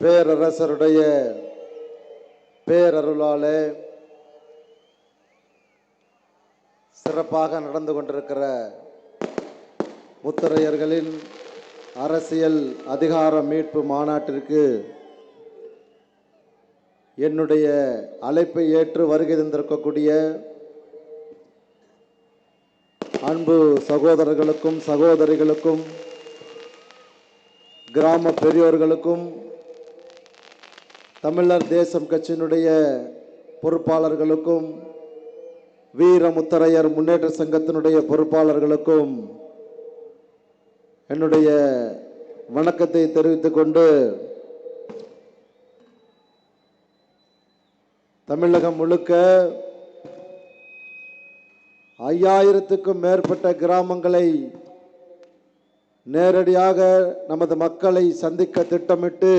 பேரரசருடைய பேரருளாலே சிறப்பாக நடந்து கொண்டிருக்கிற முத்தரையர்களின் அரசியல் அதிகார மீட்பு மாநாட்டிற்கு என்னுடைய அழைப்பை ஏற்று வருகை தந்திருக்கக்கூடிய அன்பு சகோதரர்களுக்கும் சகோதரிகளுக்கும் கிராம பெரியோர்களுக்கும் தமிழர் தேசம் கட்சியினுடைய பொறுப்பாளர்களுக்கும் வீரமுத்தரையர் முன்னேற்ற சங்கத்தினுடைய பொறுப்பாளர்களுக்கும் என்னுடைய வணக்கத்தை தெரிவித்துக் கொண்டு தமிழகம் முழுக்க ஐயாயிரத்துக்கும் மேற்பட்ட கிராமங்களை நேரடியாக நமது மக்களை சந்திக்க திட்டமிட்டு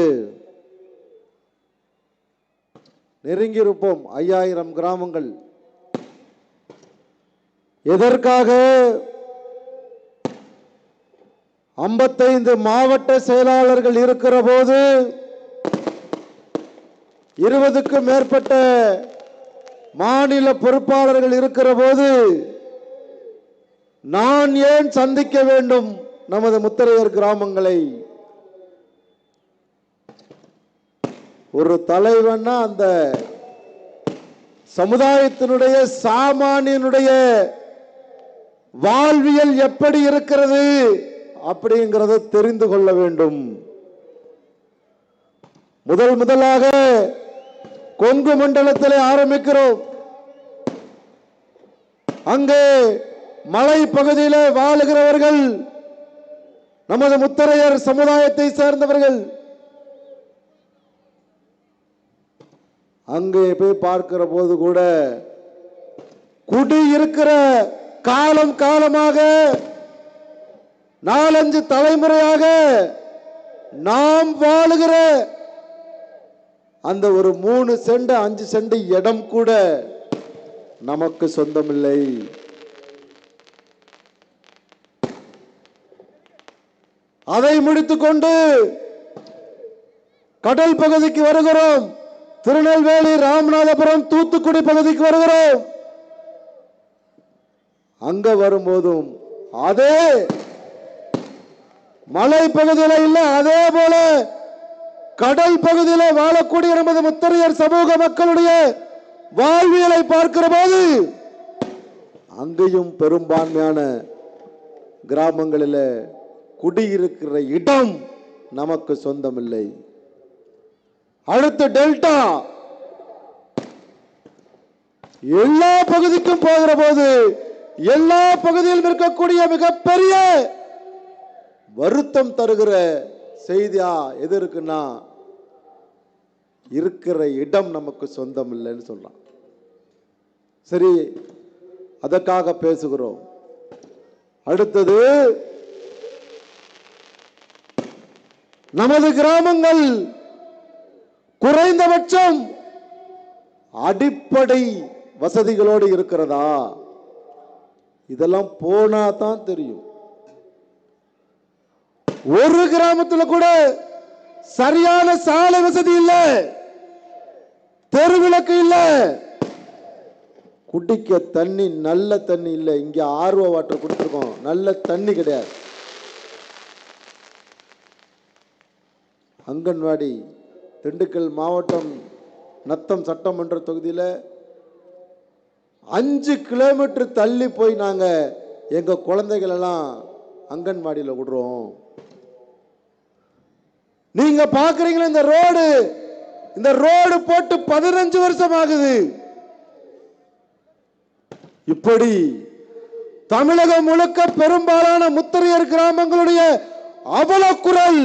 நெருங்கியிருப்போம். ஐயாயிரம் கிராமங்கள். எதற்காக? ஐம்பத்தைந்து மாவட்ட செயலாளர்கள் இருக்கிற போது இருபதுக்கும் மேற்பட்ட மாநில பொறுப்பாளர்கள் இருக்கிற போது நான் ஏன் சந்திக்க வேண்டும் நமது முத்தரையர் கிராமங்களை? ஒரு தலைவன்னா அந்த சமுதாயத்தினுடைய சாமானியனுடைய வாழ்வியல் எப்படி இருக்கிறது அப்படிங்கிறத தெரிந்து கொள்ள வேண்டும். முதல் முதலாக கொங்கு மண்டலத்தில் ஆரம்பிக்கிறோம். அங்கே மலை பகுதியில் வாழுகிறவர்கள் நமது முத்தரையர் சமுதாயத்தை சேர்ந்தவர்கள் அங்கே போய் பார்க்கிற போது கூட குடி இருக்கிற காலம் காலமாக நாலஞ்சு தலைமுறையாக நாம் வாழுகிற அந்த ஒரு மூணு செண்டு அஞ்சு செண்டு இடம் கூட நமக்கு சொந்தமில்லை. அதை முடித்துக்கொண்டு கடல் பகுதிக்கு வருகிறோம். திருநெல்வேலி ராமநாதபுரம் தூத்துக்குடி பகுதிக்கு வருகிறோம். அங்க வரும்போதும் அதே மலை பகுதியில் இல்ல அதே போல கடல் பகுதியில் வாழக்கூடிய நமது முத்தரையர் சமூக மக்களுடைய வாழ்வியலை பார்க்கிற போது அங்கேயும் பெரும்பான்மையான கிராமங்களில் குடியிருக்கிற இடம் நமக்கு சொந்தமில்லை. அடுத்து டெல்டா. எல்லா பகுதிக்கும் போகிற போது எல்லா பகுதியிலும் இருக்கக்கூடிய மிகப்பெரிய வருத்தம் தருகிற செய்தியா எது இருக்குன்னா இருக்கிற இடம் நமக்கு சொந்தம் இல்லைன்னு சொல்லலாம். சரி அதற்காக பேசுகிறோம். அடுத்தது நமது கிராமங்கள் குறைந்தபட்சம் அடிப்படை வசதிகளோடு இருக்கிறதா? இதெல்லாம் போனா தான் தெரியும். ஒரு கிராமத்தில் கூட சரியான சாலை வசதி இல்ல. தெருவிளக்கு இல்ல. குடிக்க தண்ணி நல்ல தண்ணி இல்ல. இங்க ஆர்வ வாட்டர் கொடுத்துருக்கோம் நல்ல தண்ணி கிடையாது. அங்கன்வாடி திண்டுக்கல் மாவட்டம் நத்தம் சட்டமன்ற தொகுதியில் அஞ்சு கிலோமீட்டர் தள்ளி போய் நாங்கள் எங்கள் குழந்தைகளெல்லாம் அங்கன்வாடியில் விடுறோம். நீங்க பாக்குறீங்களா இந்த ரோடு? இந்த ரோடு போட்டு பதினஞ்சு வருஷம் ஆகுது. இப்படி தமிழகம் முழுக்க பெரும்பாலான முத்தரையர் கிராமங்களுடைய அவல குரல்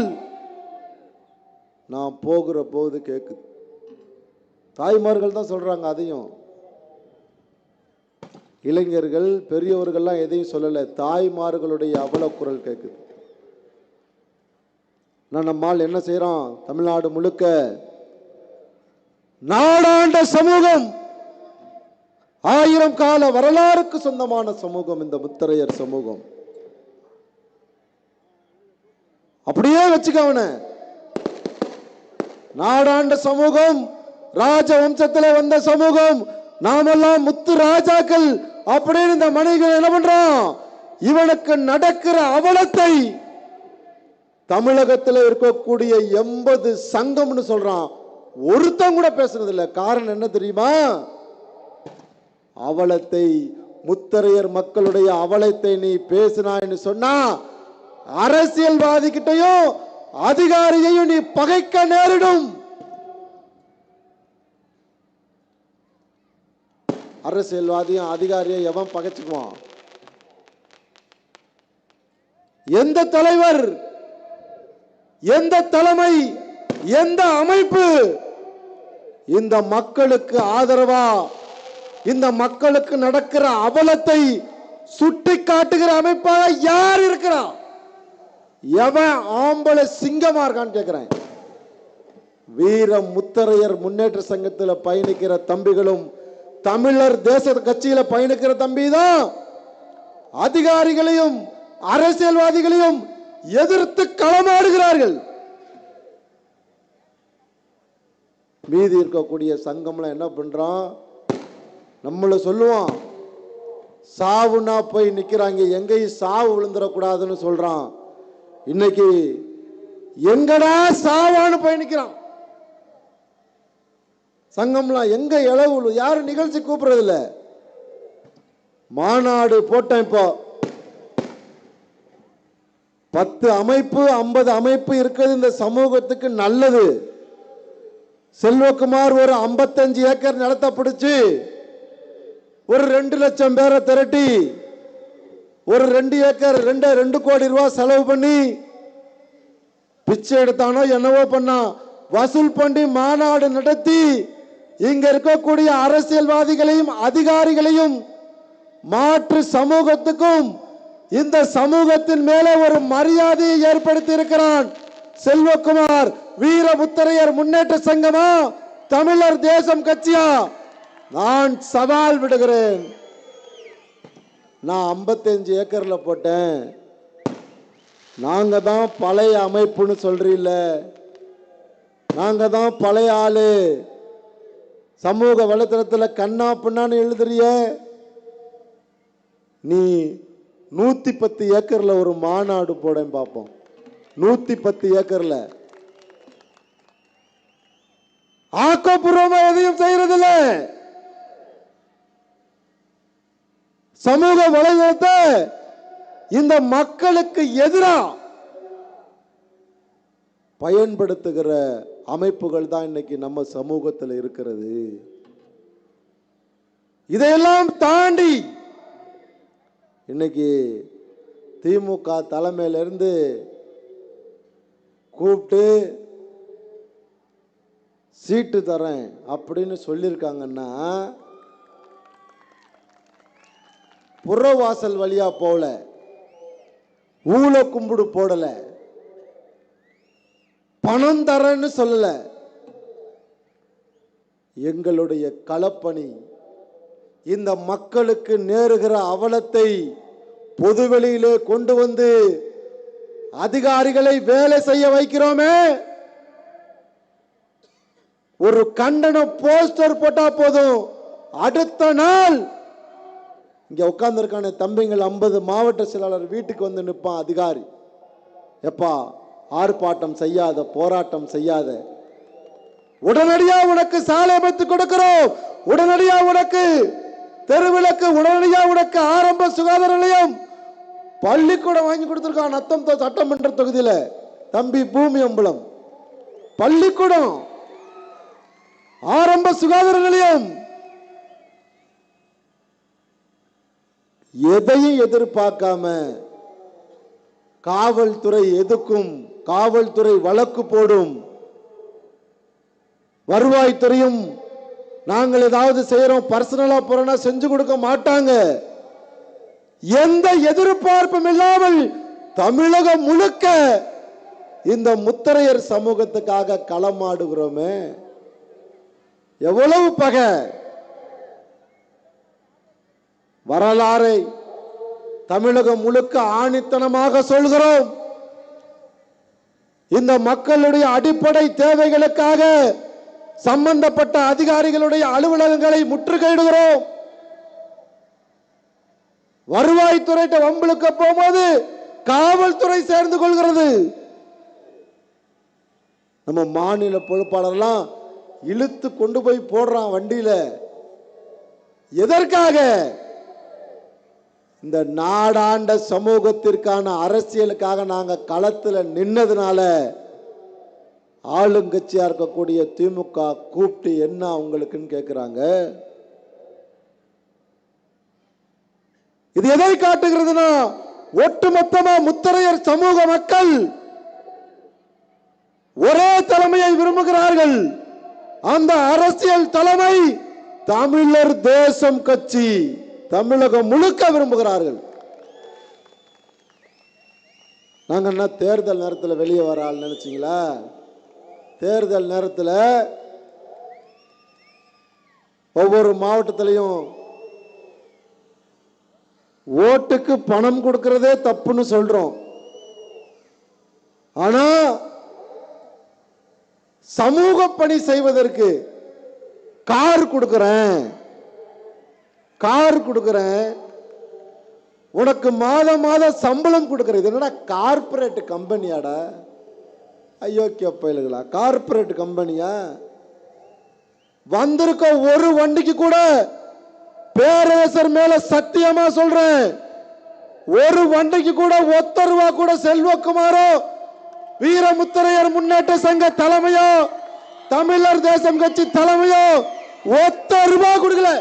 நான் போகிற போது கேட்குது தாய்மார்கள் தான் சொல்கிறாங்க அதையும். இளைஞர்கள் பெரியவர்கள்லாம் எதையும் சொல்லலை. தாய்மார்களுடைய அவல குரல் கேட்குது நான் நம்மால் என்ன செய்கிறோம் தமிழ்நாடு முழுக்க நாடாண்ட சமூகம் ஆயிரம் கால வரலாறுக்கு சொந்தமான சமூகம் இந்த முத்தரையர் சமூகம். அப்படியே வச்சுக்க அவனை. நாடாண்ட சமூகம் ராஜ வம்சத்துல வந்த சமூகம் நாமெல்லாம் முத்து ராஜாக்கள் அப்படின்னு இந்த மனைவி என்ன பண்றோம் இவனுக்கு நடக்கிற அவலத்தை தமிழகத்துல இருக்கக்கூடிய எண்பது சங்கம்னு சொல்றான். ஒருத்தன் கூட பேசுறது இல்லை காரணம் என்ன தெரியுமா? அவலத்தை முத்தரையர் மக்களுடைய அவலத்தை நீ பேசினான்னு சொன்னா அரசியல்வாதிகிட்டையும் அதிகாரியையும் நீ பகைக்க நேரிடும். அரசியல்வாதியும் அதிகாரியை எவன் பகைச்சுக்குவான்? எந்த தலைவர் எந்த தலைமை எந்த அமைப்பு இந்த மக்களுக்கு ஆதரவா? இந்த மக்களுக்கு நடக்கிற அவலத்தை சுட்டி காட்டுகிற அமைப்பாக யார் இருக்கிறான் எவன் ஆம்பளை சிங்கமா இருக்கான்னு கேட்குறேன் வீர முத்தரையர் முன்னேற்ற சங்கத்தில் பயணிக்கிற தம்பிகளும் தமிழர் தேச கட்சியில் பயணிக்கிற தம்பி தான் அதிகாரிகளையும் அரசியல்வாதிகளையும் எதிர்த்து களமாடுகிறார்கள். மீதி இருக்கக்கூடிய சங்கம்லாம் என்ன பண்றான்? நம்மள சொல்லுவான் சாவுனா போய் நிற்கிறாங்க எங்கேயும் சாவு விழுந்துடக்கூடாதுன்னு சொல்றான். இன்னைக்கு எங்கடா சாவான்னு பயணிக்கிறான் சங்கம்லாம் எங்க இளவு யாரும் நிகழ்ச்சி கூப்பிடுறது இல்ல மாநாடு போட்டேன் இப்போ. பத்து அமைப்பு ஐம்பது அமைப்பு இருக்கிறது இந்த சமூகத்துக்கு நல்லது. செல்வகுமார் ஒரு 55 ஏக்கர் நிலத்தை பிடிச்சி ஒரு ரெண்டு லட்சம் பேரை திரட்டி ஒரு ரெண்டு ஏக்கர் ரெண்டு ரெண்டு கோடி ரூபாய் செலவு பண்ணி பிச்சை எடுத்தானோ என்னவோ பண்ணா. வசூல் பண்ணி மாநாடு நடத்தி இங்க இருக்கக்கூடிய அரசியல்வாதிகளையும் அதிகாரிகளையும் மாற்று சமூகத்துக்கும் இந்த சமூகத்தின் மேலே ஒரு மரியாதையை ஏற்படுத்தி இருக்கிறான் செல்வகுமார். வீரமுத்தரையர் முன்னேற்ற சங்கமா? தமிழர் தேசம் கட்சியா? நான் சவால் விடுகிறேன். நான் ஐம்பத்தஞ்சு ஏக்கரில் போட்டேன். நாங்கள் தான் பழைய அமைப்புன்னு சொல்கிறீல்ல நாங்கள் தான் பழைய ஆள். சமூக வலைத்தளத்தில் கண்ணா பின்னான்னு எழுதுறிய. நீ நூற்றி பத்து ஏக்கரில் ஒரு மாநாடு போடேன் பார்ப்போம் நூற்றி பத்து ஏக்கரில். ஆக்கப்பூர்வமாக எதையும் செய்யறதில்ல. சமூக வலைதளத்தை இந்த மக்களுக்கு எதிரா பயன்படுத்துகிற அமைப்புகள் தான் இன்னைக்கு நம்ம சமூகத்தில் இருக்கிறது. இதையெல்லாம் தாண்டி இன்னைக்கு திமுக தலைமையிலிருந்து கூப்பிட்டு சீட்டு தரேன் அப்படின்னு சொல்லியிருக்காங்கன்னா புறவாசல் வழியா போகல ஊழ கும்பிடு போடல பணம் தரேன்னு சொல்லல. எங்களுடைய களப்பணி இந்த மக்களுக்கு நேருகிற அவலத்தை பொதுவெளியிலே கொண்டு வந்து அதிகாரிகளை வேலை செய்ய வைக்கிறோமே. ஒரு கண்டன போஸ்டர் போட்டா போதும். அடுத்த நாள் இங்க உட்காந்துருக்கான தம்பிங்கள் ஐம்பது மாவட்ட செயலாளர் வீட்டுக்கு வந்து நிற்பான் அதிகாரி. எப்பா ஆர்ப்பாட்டம் செய்யாத போராட்டம் செய்யாத. உடனடியா உனக்கு சாலை அமைத்து கொடுக்கிறோம். உடனடியா உனக்கு தெருவிளக்கு உடனடியா உனக்கு ஆரம்ப சுகாதார நிலையம். பள்ளிக்கூடம் வாங்கி கொடுத்துருக்கான் நத்தம் சட்டமன்ற தொகுதியில. தம்பி பூமி அம்பலம். பள்ளிக்கூடம். ஆரம்ப சுகாதார நிலையம். எதையும் எதிர்பார்க்காம காவல்துறை எதுக்கும் காவல்துறை வழக்கு போடும். வருவாய்த்துறையும் நாங்கள் ஏதாவது செய்யறோம் பர்சனலா போறோம்னா செஞ்சு கொடுக்க மாட்டாங்க. எந்த எதிர்பார்ப்பும் இல்லாமல் தமிழகம் முழுக்க இந்த முத்தரையர் சமூகத்துக்காக களமாடுகிறோமே. எவ்வளவு பகை. வரலாறை தமிழகம் முழுக்க ஆணித்தனமாக சொல்கிறோம். இந்த மக்களுடைய அடிப்படை தேவைகளுக்காக சம்பந்தப்பட்ட அதிகாரிகளுடைய அலுவலகங்களை முற்றுகையிடுகிறோம். வருவாய்த்துறையிட்ட வம்பளுக்க போகும்போது காவல்துறை சேர்ந்து கொள்கிறது. நம்ம மாநில பொறுப்பாளர்லாம் இழுத்து கொண்டு போய் போடுறான் வண்டியில. எதற்காக? இந்த நாடாண்ட சமூகத்திற்கான அரசியலுக்காக நாங்க களத்துல நின்னதுனால ஆளுங்கட்சியாக இருக்கக்கூடிய திமுக கூப்பிட்டு என்ன அவங்களுக்குன்னு கேட்குறாங்க இது எதை காட்டுகிறதுனா ஒட்டுமொத்தமா முத்தரையர் சமூக மக்கள் ஒரே தலைமையை விரும்புகிறார்கள். அந்த அரசியல் தலைமை தமிழர் தேசம் கட்சி. தமிழகம் முழுக்க விரும்புகிறார்கள். நாங்க என்ன தேர்தல் நேரத்தில் வெளியே வர ஆள் தேர்தல் நேரத்தில் ஒவ்வொரு மாவட்டத்திலையும் ஓட்டுக்கு பணம் கொடுக்கறதே தப்புன்னு சொல்றோம். ஆனா சமூக பணி செய்வதற்கு கார் கொடுக்குறேன். கார் கொடுக்குறேன். உனக்கு மாதம் மாதம் சம்பளம் கொடுக்குறது இது என்னடா கார்பரேட் கம்பெனியாடா அயோக்கிய பயலுகளா கார்பரேட் கம்பெனியா வந்திருக்க ஒரு வண்டிக்கு கூட பேரரசர் மேல சத்தியமா சொல்றேன். ஒரு வண்டிக்கு கூட ஒத்த ரூபா கூட செல்வகுமாரோ வீரமுத்தரையர் முன்னேற்ற சங்க தலைமையோ தமிழர் தேசம் கட்சி தலைமையோ ஒத்த ரூபா கொடுக்கல.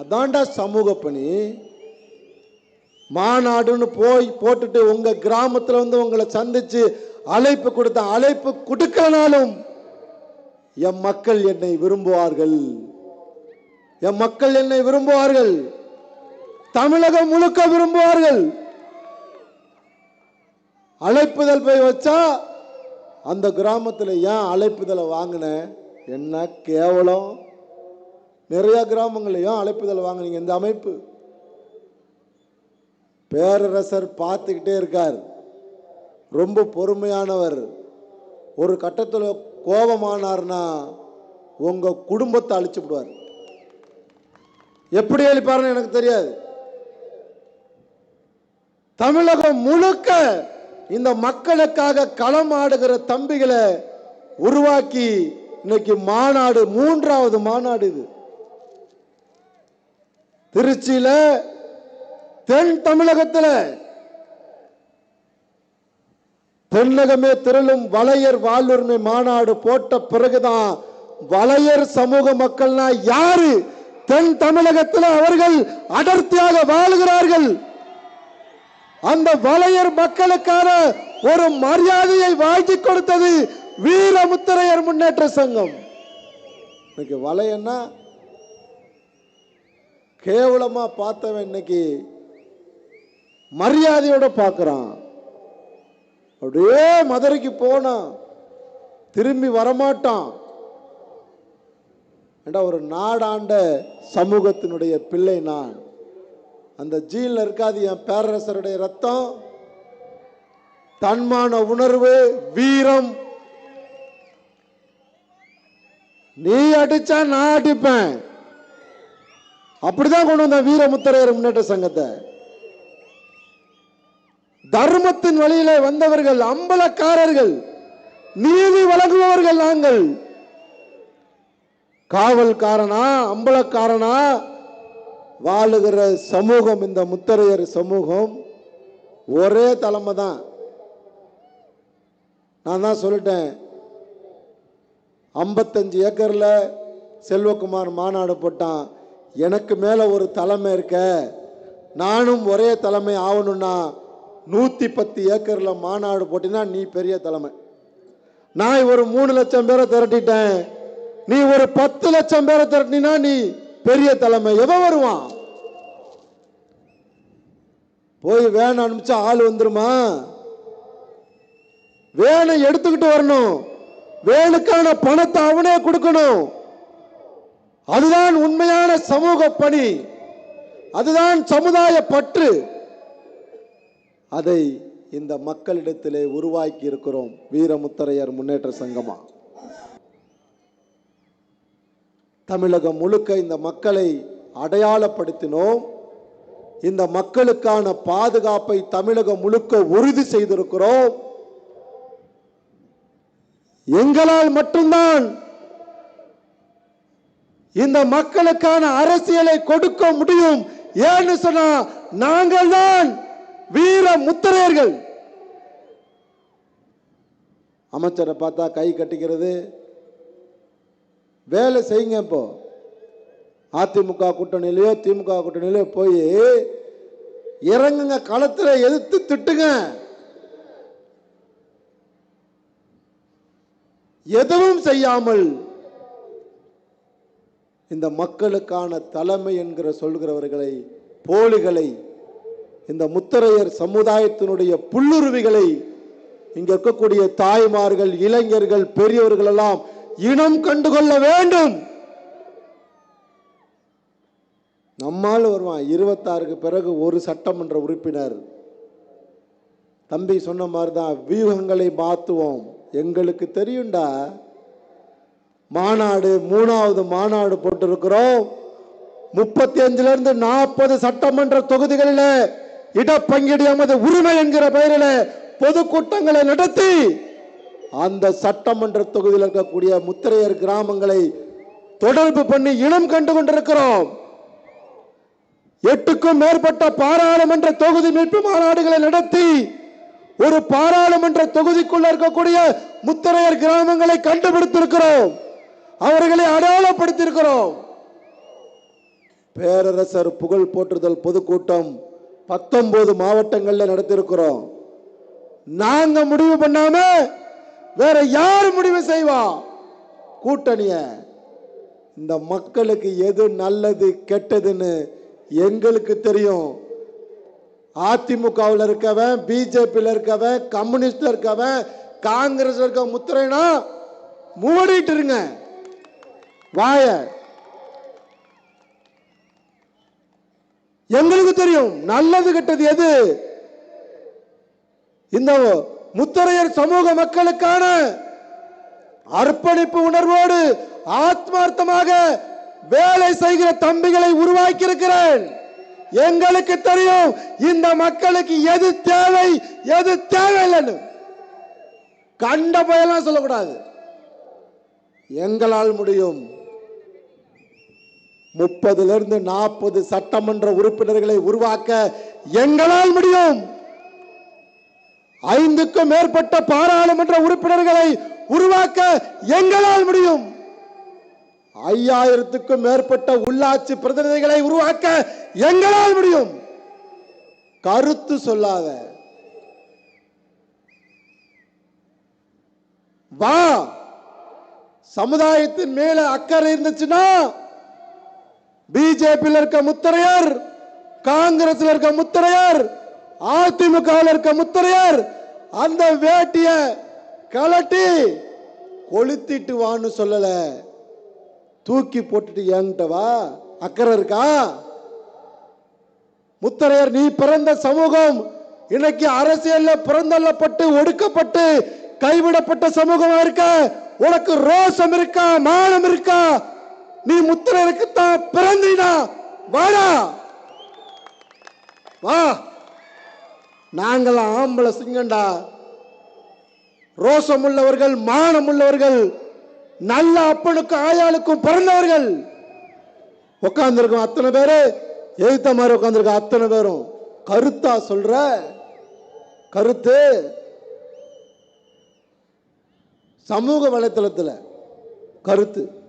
அதான்டா சமூக பணி மாநாடுன்னு போய் போட்டுட்டு உங்கள் கிராமத்தில் வந்து உங்களை சந்திச்சு அழைப்பு கொடுத்த அழைப்பு கொடுக்கலனாலும் என் மக்கள் என்னை விரும்புவார்கள். என் மக்கள் என்னை விரும்புவார்கள். தமிழகம் முழுக்க விரும்புவார்கள். அழைப்புதல் போய் வச்சா அந்த கிராமத்தில் ஏன் அழைப்புதலை வாங்கின? என்ன கேவலம். நிறைய கிராமங்களையும் அழைப்புதல் வாங்குனீங்க. இந்த அமைப்பு பேரரசர் பார்த்துக்கிட்டே இருக்கார். ரொம்ப பொறுமையானவர். ஒரு கட்டத்தில் கோபமானார்னா உங்கள் குடும்பத்தை அழிச்சுப்படுவார் எப்படி அழிப்பாருன்னு எனக்கு தெரியாது. தமிழகம் முழுக்க இந்த மக்களுக்காக களம் ஆடுகிற தம்பிகளை உருவாக்கி இன்னைக்கு மாநாடு மூன்றாவது மாநாடு இது. திருச்சியில தென் தமிழகத்துல தென்னகமே திரளும் வளையர் வாழ்வுரிமை மாநாடு போட்ட பிறகுதான் வளையர் சமூக மக்கள்னா யாரு? தென் தமிழகத்தில் அவர்கள் அடர்த்தியாக வாழுகிறார்கள். அந்த வளையர் மக்களுக்கான ஒரு மரியாதையை வாங்கி கொடுத்தது வீரமுத்திரையர் முன்னேற்ற சங்கம். இன்னைக்கு வளையன்னா கேவலமாக பார்த்தவன் இன்னைக்கு மரியாதையோட பார்க்குறான். அப்படியே மதுரைக்கு போனான் திரும்பி வரமாட்டான். ஏண்டா ஒரு நாடாண்ட சமூகத்தினுடைய பிள்ளை நான். அந்த ஜீனில் இருக்காது என் பேரரசருடைய ரத்தம். தன்மான உணர்வு வீரம். நீ அடிச்சா நான் அடிப்பேன். அப்படிதான் கொண்டு வந்த வீரமுத்தரையர் முன்னேற்ற சங்கத்தை. தர்மத்தின் வழியில வந்தவர்கள் அம்பலக்காரர்கள் நீதி வழங்குபவர்கள் நாங்கள். காவல்காரனா அம்பலக்காரனா வாழுகிற சமூகம் இந்த முத்தரையர் சமூகம் ஒரே தலைமை தான். நான் தான் சொல்லிட்டேன் ஐம்பத்தஞ்சு ஏக்கரில் செல்வகுமார் மாநாடு போட்டான். எனக்கு மேலே ஒரு தலைமை இருக்க. நானும் ஒரே தலைமை ஆகணும்னா நூற்றி பத்து ஏக்கரில் மாநாடு போட்டினா நீ பெரிய தலைமை. நான் ஒரு மூணு லட்சம் பேரை திரட்டிட்டேன். நீ ஒரு பத்து லட்சம் பேரை திரட்டினா நீ பெரிய தலைமை. எவன் வருவான்? போய் வேன் அனுப்பிச்சா ஆள் வந்துருமா? வேனை எடுத்துக்கிட்டு வரணும். வேனுக்கான பணத்தை அவனே கொடுக்கணும். அதுதான் உண்மையான சமூக பணி. அதுதான் சமுதாய பற்று. அதை இந்த மக்களிடத்திலே உருவாக்கி இருக்கிறோம் வீரமுத்தரையர் முன்னேற்ற சங்கமா. தமிழகம் முழுக்க இந்த மக்களை அடையாளப்படுத்தினோம். இந்த மக்களுக்கான பாதுகாப்பை தமிழகம் முழுக்க உறுதி செய்திருக்கிறோம். எங்களால் மட்டும்தான் இந்த மக்களுக்கான அரசியலை கொடுக்க முடியும் ஏன்னு சொன்னா நாங்கள் தான் வீர முத்திரையர்கள். அமைச்சரை பார்த்தா கை கட்டிக்கிறது. வேலை செய்யுங்க இப்போ. அதிமுக கூட்டணியிலையோ திமுக கூட்டணியிலையோ போய் இறங்குங்க களத்தில் எதிர்த்து திட்டுங்க. எதுவும் செய்யாமல் இந்த மக்களுக்கான தலைமை என்கிற சொல்கிறவர்களை போலிகளை இந்த முத்தரையர் சமுதாயத்தினுடைய புல்லுருவிகளை இங்க இருக்கக்கூடிய தாய்மார்கள் இளைஞர்கள் பெரியவர்கள் எல்லாம் இனம் கண்டுகொள்ள வேண்டும். நம்மால் வருவான். இருபத்தாறுக்கு பிறகு ஒரு சட்டமன்ற உறுப்பினர். தம்பி சொன்ன மாதிரி தான் வியூகங்களை மாற்றுவோம் எங்களுக்கு தெரியும்டா. மாநாடு மூணாவது மாநாடு போட்டிருக்கிறோம். முப்பத்தி அஞ்சுல இருந்து நாற்பது சட்டமன்ற தொகுதிகளில் இடப்பங்கீடு எமது உரிமை என்கிற பெயரில் பொதுக்கூட்டங்களை நடத்தி அந்த சட்டமன்ற தொகுதியில் இருக்கக்கூடிய முத்திரையர் கிராமங்களை தொடர்பு பண்ணி இனம் கண்டு கொண்டிருக்கிறோம். எட்டுக்கும் மேற்பட்ட பாராளுமன்ற தொகுதி மீட்பு மாநாடுகளை நடத்தி ஒரு பாராளுமன்ற தொகுதிக்குள்ள இருக்கக்கூடிய முத்திரையர் கிராமங்களை கண்டுபிடித்திருக்கிறோம். அவர்களை அடையாளப்படுத்தியிருக்கிறோம். பேரரசர் புகழ் போற்றுதல் பொதுக்கூட்டம் பத்தொன்பது மாவட்டங்களில் நடத்தியிருக்கிறோம். நாங்க முடிவு பண்ணாம வேற யார் முடிவு செய்வா? கூட்டணிய. இந்த மக்களுக்கு எது நல்லது கெட்டதுன்னு எங்களுக்கு தெரியும். அதிமுகவில் இருக்கவன் பிஜேபியில் இருக்கவன் கம்யூனிஸ்டில் இருக்கவன் காங்கிரஸ் இருக்க முத்திரைனா மூடிட்டு இருங்க. வாய. எங்களுக்கு தெரியும் நல்லது கெட்டது எது? இந்த முத்தரையர் சமூக மக்களுக்கான அர்ப்பணிப்பு உணர்வோடு ஆத்மார்த்தமாக வேலை செய்கிற தம்பிகளை உருவாக்கி இருக்கிறேன் எங்களுக்கு தெரியும் இந்த மக்களுக்கு எது தேவை எது தேவையில்லைன்னு. கண்ட பயலாம் சொல்லக்கூடாது. எங்களால் முடியும். முப்பதுல இருந்து நாற்பது சட்டமன்ற உறுப்பினர்களை உருவாக்க எங்களால் முடியும்? ஐந்துக்கும் மேற்பட்ட பாராளுமன்ற உறுப்பினர்களை உருவாக்க எங்களால் முடியும்? ஐயாயிரத்துக்கும் மேற்பட்ட உள்ளாட்சி பிரதிநிதிகளை உருவாக்க எங்களால் முடியும்? கருத்து சொல்லாத. வா. சமுதாயத்தின் மேல அக்கறை இருந்துச்சுன்னா பிஜேபியில் இருக்க முத்தரையர் காங்கிரஸ்ல இருக்க முத்தரையார் அதிமுக இருக்க முத்தரையர் அந்த வேட்டிய கலட்டி கொளுத்திட்டு வான்னு சொல்லல. தூக்கி போட்டுட்டு ஏன்ட்டவா அக்கறை இருக்கா? முத்தரையர் நீ பிறந்த சமூகம் இன்னைக்கு அரசியல்ல பிறந்தள்ளப்பட்டு ஒடுக்கப்பட்டு கைவிடப்பட்ட சமூகமா இருக்க? உனக்கு ரோசம் இருக்கா? மானம் இருக்கா? நீ முத்திரருக்கு தான் பிறந்தீனா வாடா. வா. நாங்கள் ஆம்பளை சிங்கண்டா. ரோசம் உள்ளவர்கள் மானம் உள்ளவர்கள் நல்ல அப்பனுக்கும் ஆயாளுக்கும் பிறந்தவர்கள். உட்காந்துருக்கோம் அத்தனை பேரு. எழுத்த மாதிரி உட்காந்துருக்கோம் அத்தனை பேரும். கருத்தா சொல்ற? கருத்து? சமூக வலைத்தளத்தில் கருத்து.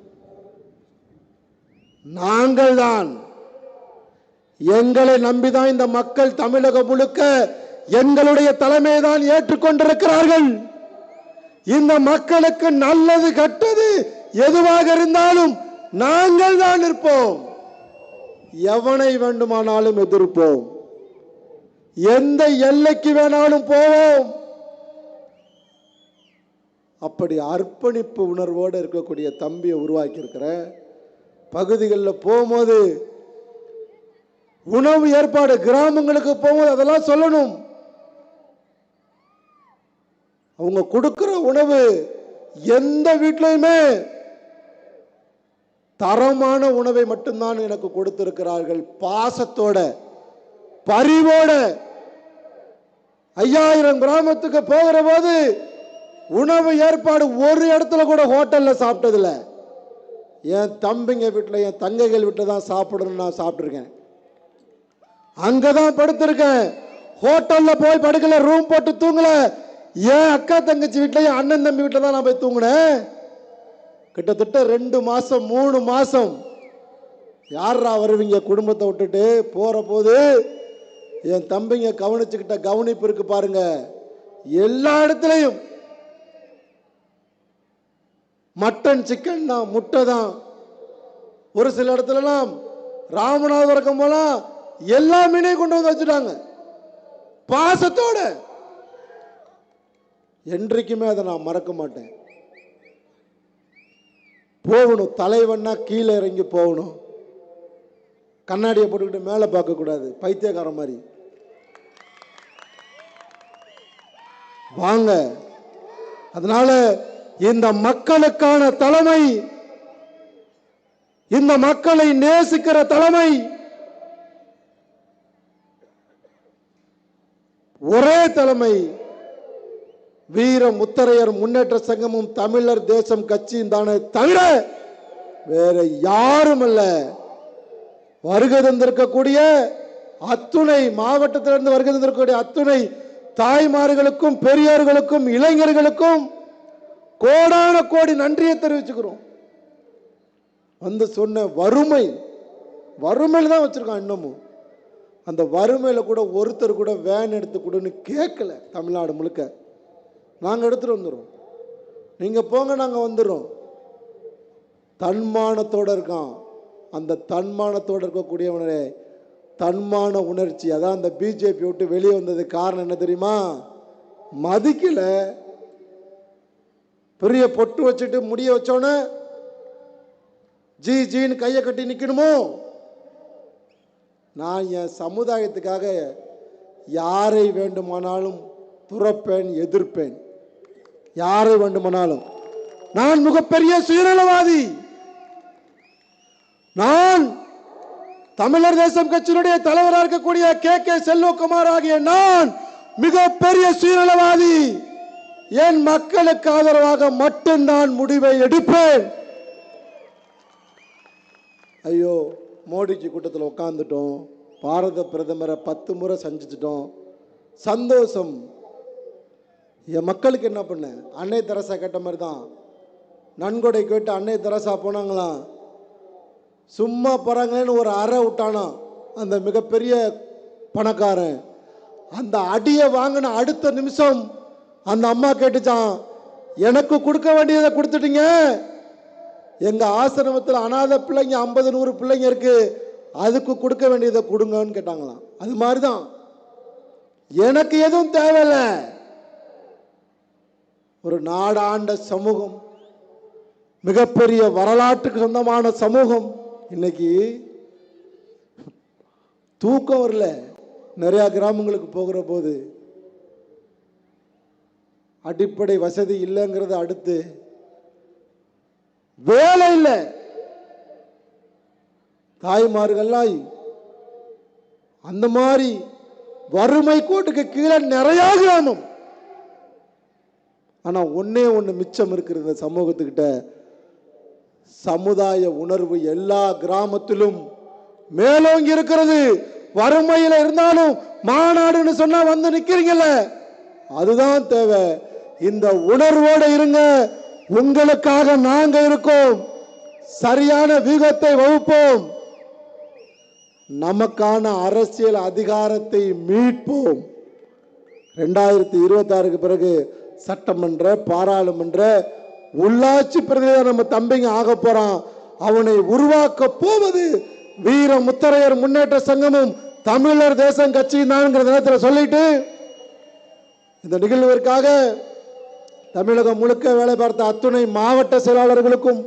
நாங்கள் தான் எங்களை நம்பிதான் இந்த மக்கள் தமிழகம் முழுக்க எங்களுடைய தலைமை தான் ஏற்றுக்கொண்டிருக்கிறார்கள். இந்த மக்களுக்கு நல்லது கெட்டது எதுவாக இருந்தாலும் நாங்கள் தான் இருப்போம் எவனை வேண்டுமானாலும் எதிர்ப்போம். எந்த எல்லைக்கு வேணாலும் போவோம். அப்படி அர்ப்பணிப்பு உணர்வோடு இருக்கக்கூடிய தம்பியை உருவாக்கி இருக்கிறேன் பகுதிகளில் போகும்போது உணவு ஏற்பாடு கிராமங்களுக்கு போகும்போது அதெல்லாம் சொல்லணும். அவங்க கொடுக்கிற உணவு எந்த வீட்லையுமே தரமான உணவை மட்டும்தான் எனக்கு கொடுத்திருக்கிறார்கள். பாசத்தோட பரிவோட. ஐயாயிரம் கிராமத்துக்கு போகிற போது உணவு ஏற்பாடு ஒரு இடத்துல கூட ஹோட்டல்ல சாப்பிட்டதில்லை. என் தம்பிங்க வீட்டில் என் தங்கைகள் வீட்டில் தான் சாப்பிடணும்னு நான் சாப்பிட்ருக்கேன் அங்கே தான் படுத்திருக்கேன். ஹோட்டலில் போய் படுக்கல ரூம் போட்டு தூங்கல. என் அக்கா தங்கச்சி வீட்டில் என் அண்ணன் தம்பி வீட்டில் தான் நான் போய் தூங்கினேன். கிட்டத்தட்ட ரெண்டு மாதம் மூணு மாதம் யாரா வருவீங்க குடும்பத்தை விட்டுட்டு? போகிற போது என் தம்பிங்க கவனிச்சுக்கிட்ட கவனிப்பு இருக்கு பாருங்க. எல்லா இடத்துலையும் மட்டன் சிக்கன் தான் முட்டை தான். ஒரு சில இடத்துலலாம் ராமநாதபுரம் போலாம் எல்லா மீனையும் கொண்டு வந்து வச்சுட்டாங்க. பாசத்தோட. என்றைக்குமே அதை நான் மறக்க மாட்டேன். போகணும். தலைவன்னா கீழே இறங்கி போகணும். கண்ணாடியை போட்டுக்கிட்டு மேலே பார்க்கக்கூடாது பைத்தியக்கார மாதிரி. வாங்க. அதனால இந்த மக்களுக்கான தலைமை இந்த மக்களை நேசிக்கிற தலைமை ஒரே தலைமை வீர முத்தரையர் முன்னேற்ற சங்கமும் தமிழர் தேசம் கட்சியும் தானே தவிர வேற யாரும் அல்ல வருகை தந்திருக்கக்கூடிய அத்துணை மாவட்டத்திலிருந்து வருகை தந்திருக்கக்கூடிய அத்துணை தாய்மார்களுக்கும் பெரியார்களுக்கும் இளைஞர்களுக்கும் கோடான கோடி நன்றியை தெரிவிச்சுக்கிறோம். வந்து சொன்ன வறுமை வறுமையில் தான் வச்சுருக்கான் இன்னமும். அந்த வறுமையில் கூட ஒருத்தர் கூட வேன் எடுத்து கொடுன்னு கேட்கல தமிழ்நாடு முழுக்க. நாங்கள் எடுத்துகிட்டு வந்துடுறோம். நீங்கள் போங்க நாங்கள் வந்துடுறோம். தன்மானத்தோட இருக்கான். அந்த தன்மானத்தோட இருக்கக்கூடியவனே தன்மான உணர்ச்சி. அதான் அந்த பிஜேபி விட்டு வெளியே வந்தது காரணம் என்ன தெரியுமா? மதிக்கலை. பெரிய பொட்டு வச்சுட்டு முடிய வச்சோன்னே ஜி ஜின்னு கையை கட்டி நிற்கணுமோ நான் என் சமுதாயத்துக்காக யாரை வேண்டுமானாலும் துறப்பேன் எதிர்ப்பேன். யாரை வேண்டுமானாலும். நான் மிகப்பெரிய சுயநலவாதி. நான் தமிழர் தேசம் கட்சியினுடைய தலைவராக இருக்கக்கூடிய கே கே செல்வகுமார் ஆகிய நான் மிகப்பெரிய சுயநலவாதி. என் மக்களுக்கு ஆதரவாக மட்டும்தான் முடிவை எடுப்பேன். ஐயோ மோடிஜி கூட்டத்தில் உட்காந்துட்டோம் பாரத பிரதமரை பத்து முறை சந்திச்சிட்டோம். சந்தோஷம். என் மக்களுக்கு என்ன பண்ணேன் அன்னை தெரசா கேட்ட மாதிரி தான். நன்கொடை கேட்டு அன்னை தெரசா போனாங்களாம் சும்மா போகிறாங்களேன்னு ஒரு அறை விட்டானா? அந்த மிகப்பெரிய பணக்காரன். அந்த அடியை வாங்கின அடுத்த நிமிஷம் அந்த அம்மா கேட்டுச்சான் எனக்கு கொடுக்க வேண்டியதை கொடுத்துட்டீங்க. எங்கள் ஆசிரமத்தில் அனாதை பிள்ளைங்க ஐம்பது நூறு பிள்ளைங்க இருக்குது அதுக்கு கொடுக்க வேண்டியதை கொடுங்கன்னு கேட்டாங்களாம். அது மாதிரி தான் எனக்கு எதுவும் தேவையில்லை. ஒரு நாடாண்ட சமூகம் மிகப்பெரிய வரலாற்றுக்கு சொந்தமான சமூகம். இன்னைக்கு தூக்கம் வரல. நிறையா கிராமங்களுக்கு போகிற போது அடிப்படை வசதி இல்லைங்கிறத அடுத்து. வேலை இல்லை. தாய்மார்கள்லாம் அந்த மாதிரி வறுமை கோட்டுக்கு கீழே நிறைய கிராமம் ஆனால் ஒன்றே ஒன்று மிச்சம் இருக்கிறது இந்த சமூகத்துக்கிட்ட. சமுதாய உணர்வு எல்லா கிராமத்திலும் மேலோங்கி இருக்கிறது. வறுமையில் இருந்தாலும் மாநாடுன்னு சொன்னால் வந்து நிக்கிறீங்கல்ல. அதுதான் தேவை. இந்த உணர்வோடு இருங்க. உங்களுக்காக நாங்க இருக்கோம். சரியான வியூகத்தை வகுப்போம். நமக்கான அரசியல் அதிகாரத்தை மீட்போம். ரெண்டாயிரத்தி இருபத்தாறுக்கு பிறகு சட்டமன்ற பாராளுமன்ற உள்ளாட்சி பிரதிநிதியாக நம்ம தம்பிங்க ஆக போறான். அவனை உருவாக்க போவது வீர முத்தரையர் முன்னேற்ற சங்கமும் தமிழர் தேசம் கட்சியும் தான் சொல்லிட்டு இந்த நிகழ்விற்காக தமிழகம் முழுக்க வேலை பார்த்த அத்துணை மாவட்ட செயலாளர்களுக்கும்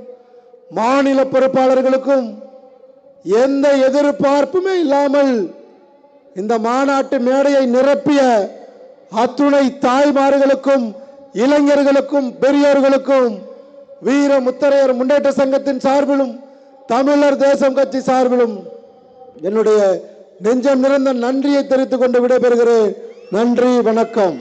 மாநில பொறுப்பாளர்களுக்கும் எந்த எதிர்பார்ப்புமே இல்லாமல் இந்த மாநாட்டு மேடையை நிரப்பிய அத்துணை தாய்மார்களுக்கும் இளைஞர்களுக்கும் பெரியோர்களுக்கும் வீர முத்தரையர் முன்னேற்ற சங்கத்தின் சார்பிலும் தமிழர் தேசம் கட்சி சார்பிலும் என்னுடைய நெஞ்சம் நிறைந்த நன்றியை தெரிவித்துக் கொண்டு விடைபெறுகிறேன். நன்றி வணக்கம்.